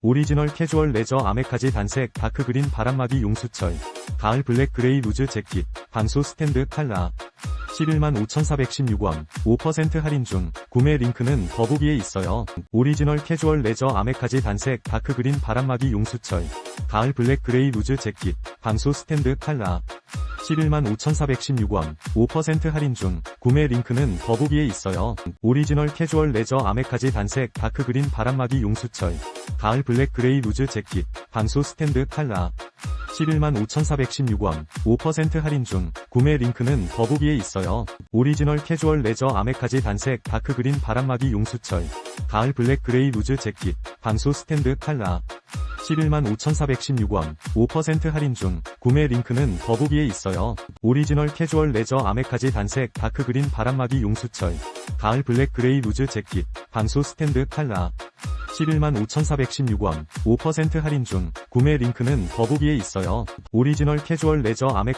오리지널 캐주얼 레저 아메카지 단색 다크그린 바람막이 용수철 가을 블랙 그레이 루즈 재킷 방수 스탠드 칼라 11만 5,416원 5% 할인 중 구매 링크는 더보기에 있어요. 오리지널 캐주얼 레저 아메카지 단색 다크그린 바람막이 용수철 가을 블랙 그레이 루즈 재킷 방수 스탠드 칼라 11만 5,416원 5% 할인 중 구매 링크는 더보기에 있어요. 오리지널 캐주얼 레저 아메카지 단색 다크그린 바람막이 용수철 가을 블랙 그레이 루즈 재킷 방수 스탠드 칼라 11만 5,416원 5% 할인 중 구매 링크는 더보기에 있어요. 오리지널 캐주얼 레저 아메카지 단색 다크그린 바람막이 용수철 가을 블랙 그레이 루즈 재킷 방수 스탠드 칼라 11만 5,416원 5% 할인 중 구매 링크는 더보기에 있어요. 오리지널 캐주얼 레저 아메카지 단색 다크그린 바람막이 용수철 가을 블랙 그레이 루즈 재킷 방수 스탠드 칼라 11만 5,416원 5% 할인 중 구매 링크는 더보기에 있어요. 오리지널 캐주얼 레저 아메